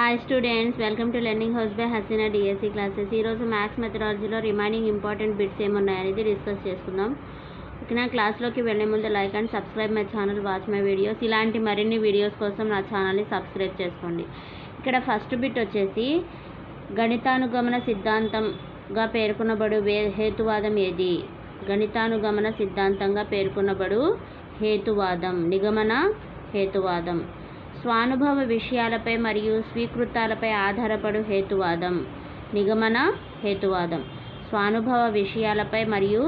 Hi students welcome to learning house by Haseena DSC classes ఈరోజు maths మెథడాలజీలో remaining important bits ఏమున్నాయనేది discuss చేసుకుందాం. నా క్లాస్లోకి వెళ్ళే ముందు like and subscribe my channel watch my videos ఇలాంటి మరిన్ని వీడియోస్ కోసం నా ఛానల్ని సబ్స్క్రైబ్ చేసుకోండి. ఇక్కడ ఫస్ట్ బిట్ వచ్చేసి గణితానుగమన సిద్ధాంతంగా పేర్కొనబడు వే హేతువాదం ఏది? గణితానుగమన సిద్ధాంతంగా పేర్కొనబడు హేతువాదం నిగమన హేతువాదం. స్వానుభవ విషయాలపై మరియు స్వీకృతాలపై ఆధారపడు హేతువాదం. నిగమన హేతువాదం. స్వానుభవ విషయాలపై మరియు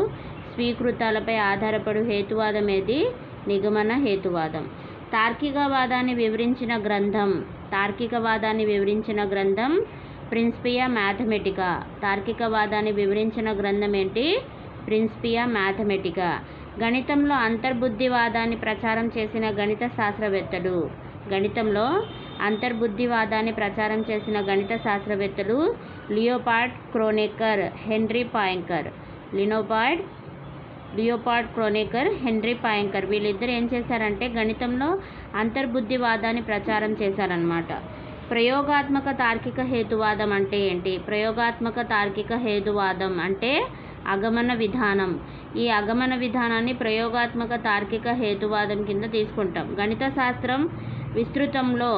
స్వీకృతాలపై ఆధారపడు హేతువాదం ఏది? నిగమన హేతువాదం. తార్కికవాదాన్ని వివరించిన గ్రంథం. తార్కికవాదాన్ని వివరించిన గ్రంథం ప్రిన్స్పియా మ్యాథమెటికా తార్కికవాదాన్ని వివరించిన గ్రంథం ఏంటి? ప్రిన్స్పియా మ్యాథమెటికా గణితంలో అంతర్బుద్ధివాదాన్ని ప్రచారం చేసిన గణిత శాస్త్రవేత్తడు. గణితంలో అంతర్బుద్ధివాదాన్ని ప్రచారం చేసిన గణిత శాస్త్రవేత్తలు Leopold Kronecker Henri Poincare. Leopold Leopold Kronecker Henri Poincare. వీళ్ళిద్దరు ఏం చేశారంటే గణితంలో అంతర్బుద్ధివాదాన్ని ప్రచారం చేశారనమాట ప్రయోగాత్మక తార్కిక హేతువాదం అంటే ఏంటి? ప్రయోగాత్మక తార్కిక హేతువాదం అంటే అగమన విధానం. ఈ అగమన విధానాన్ని ప్రయోగాత్మక తార్కిక హేతువాదం కింద తీసుకుంటాం. గణిత శాస్త్రం విస్తృతంలో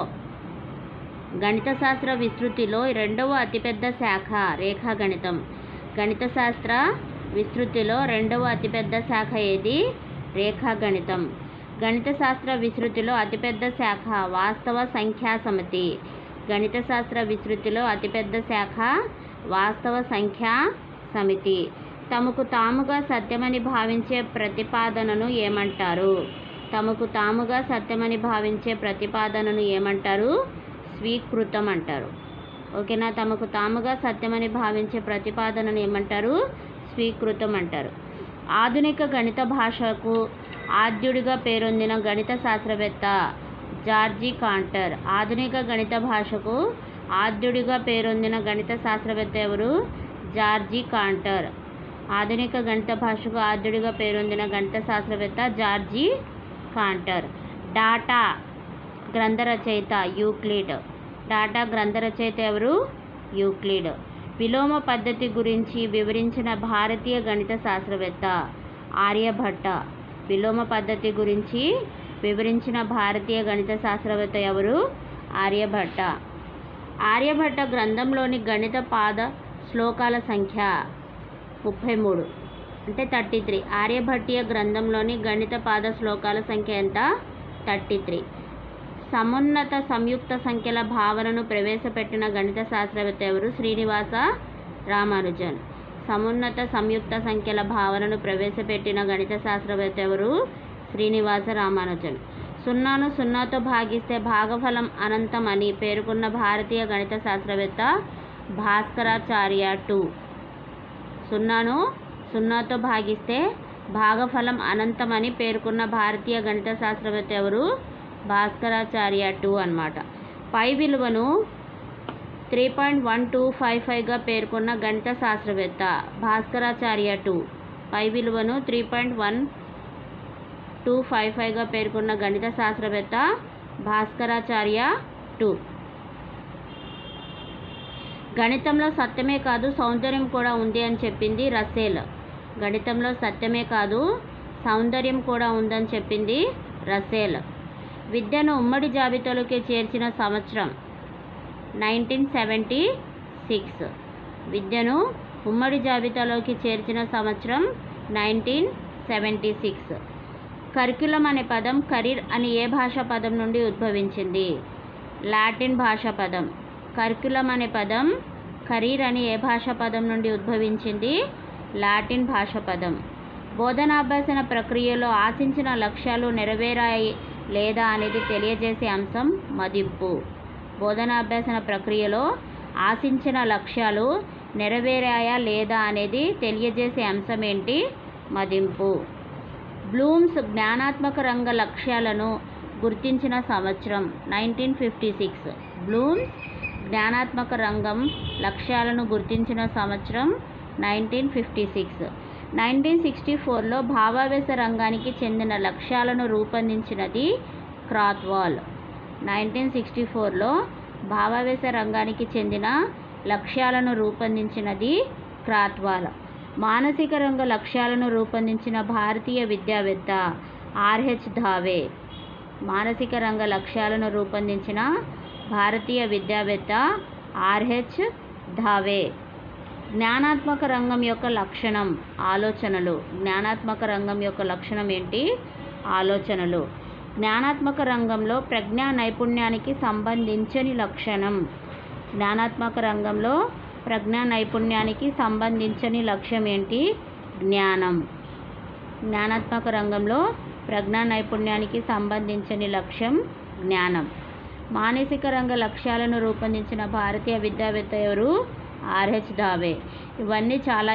గణిత శాస్త్ర విస్తృతిలో రెండవ అతిపెద్ద శాఖ రేఖాగణితం. గణిత శాస్త్ర విస్తృతిలో రెండవ అతిపెద్ద శాఖ ఏది? రేఖాగణితం. గణిత శాస్త్ర విస్తృతిలో అతిపెద్ద శాఖ వాస్తవ సంఖ్యా సమితి. గణిత శాస్త్ర విస్తృతిలో అతిపెద్ద శాఖ వాస్తవ సంఖ్యా సమితి. తమకు తాముగా సత్యమని భావించే ప్రతిపాదనను ఏమంటారు? తమకు తాముగా సత్యమని భావించే ప్రతిపాదనను ఏమంటారు? స్వీకృతం అంటారు. ఓకేనా? తమకు తాముగా సత్యమని భావించే ప్రతిపాదనను ఏమంటారు? స్వీకృతం అంటారు. ఆధునిక గణిత భాషకు ఆద్యుడిగా పేరొందిన గణిత శాస్త్రవేత్త జార్జీ కాంటర్ ఆధునిక గణిత భాషకు ఆద్యుడిగా పేరొందిన గణిత శాస్త్రవేత్త ఎవరు? Georg Cantor. ఆధునిక గణిత భాషకు ఆద్యుడిగా పేరొందిన గణిత శాస్త్రవేత్త జార్జీ కాంటర్ డాటా గ్రంథ రచయిత యూక్లిడ్. డాటా గ్రంథ రచయిత ఎవరు? యూక్లిడ్. విలోమ పద్ధతి గురించి వివరించిన భారతీయ గణిత శాస్త్రవేత్త ఆర్యభట్ట. విలోమ పద్ధతి గురించి వివరించిన భారతీయ గణిత శాస్త్రవేత్త ఎవరు? ఆర్యభట్ట. ఆర్యభట్ట గ్రంథంలోని గణిత పాద శ్లోకాల సంఖ్య ముప్పై మూడు. అంటే థర్టీ త్రీ ఆర్యభట్టీయ గ్రంథంలోని గణిత పాద శ్లోకాల సంఖ్య ఎంత? థర్టీ త్రీ సమున్నత సంయుక్త సంఖ్యల భావనను ప్రవేశపెట్టిన గణిత శాస్త్రవేత్త ఎవరు? శ్రీనివాస రామానుజన్. సమున్నత సంయుక్త సంఖ్యల భావనను ప్రవేశపెట్టిన గణిత శాస్త్రవేత్త ఎవరు? శ్రీనివాస రామానుజన్. సున్నాను సున్నాతో భాగిస్తే భాగఫలం అనంతం అని పేర్కొన్న భారతీయ గణిత శాస్త్రవేత్త భాస్కరాచార్య టూ. సున్నాను సున్నాతో భాగిస్తే భాగఫలం అనంతమని పేర్కొన్న భారతీయ గణిత శాస్త్రవేత్త ఎవరు? భాస్కరాచార్య టూ అనమాట పై విలువను three point one two five ఫైవ్గా పేర్కొన్న గణిత శాస్త్రవేత్త భాస్కరాచార్య టూ పై విలువను three point one two five ఫైవ్గా పేర్కొన్న గణిత శాస్త్రవేత్త భాస్కరాచార్య టూ గణితంలో సత్యమే కాదు సౌందర్యం కూడా ఉంది అని చెప్పింది రసేల్ గణితంలో సత్యమే కాదు సౌందర్యం కూడా ఉందని చెప్పింది రసేల్ విద్యను ఉమ్మడి జాబితాలోకి చేర్చిన సంవత్సరం నైన్టీన్ సెవెంటీ సిక్స్. విద్యను ఉమ్మడి జాబితాలోకి చేర్చిన సంవత్సరం నైన్టీన్ సెవెంటీ సిక్స్. కరికులం అనే పదం కరీర్ అని ఏ భాషా పదం నుండి ఉద్భవించింది? లాటిన్ భాషా పదం. కరికులం అనే పదం కరీర్ అని ఏ భాషా పదం నుండి ఉద్భవించింది? లాటిన్ భాష పదం. బోధనాభ్యసన ప్రక్రియలో ఆశించిన లక్ష్యాలు నెరవేరాయి లేదా అనేది తెలియజేసే అంశం మదింపు. బోధనాభ్యసన ప్రక్రియలో ఆశించిన లక్ష్యాలు నెరవేరాయా లేదా అనేది తెలియజేసే అంశం ఏంటి మదింపు. బ్లూమ్స్ జ్ఞానాత్మక రంగ లక్ష్యాలను గుర్తించిన సంవత్సరం నైన్టీన్ ఫిఫ్టీ సిక్స్. బ్లూమ్స్ జ్ఞానాత్మక రంగం లక్ష్యాలను గుర్తించిన సంవత్సరం nineteen fifty six. Nineteen sixty ఫోర్లో భావావేశ రంగానికి చెందిన లక్ష్యాలను రూపొందించినది క్రాత్వాల్. నైన్టీన్ సిక్స్టీ ఫోర్లో భావావేశ రంగానికి చెందిన లక్ష్యాలను రూపొందించినది క్రాత్వాల్. మానసిక రంగ లక్ష్యాలను రూపొందించిన భారతీయ విద్యావేత్త ఆర్హెచ్ ధావే. మానసిక రంగ లక్ష్యాలను రూపొందించిన భారతీయ విద్యావేత్త ఆర్హెచ్ ధావే. జ్ఞానాత్మక రంగం యొక్క లక్షణం ఆలోచనలు. జ్ఞానాత్మక రంగం యొక్క లక్షణం ఏంటి? ఆలోచనలు. జ్ఞానాత్మక రంగంలో ప్రజ్ఞా నైపుణ్యానికి సంబంధించని లక్షణం. జ్ఞానాత్మక రంగంలో ప్రజ్ఞా నైపుణ్యానికి సంబంధించని లక్ష్యం ఏంటి? జ్ఞానం. జ్ఞానాత్మక రంగంలో ప్రజ్ఞా నైపుణ్యానికి సంబంధించని లక్ష్యం జ్ఞానం. మానసిక రంగ లక్ష్యాలను రూపొందించిన భారతీయ విద్యావేత్త ఎవరు? ఆర్హెచ్ డావే ఇవన్నీ చాలా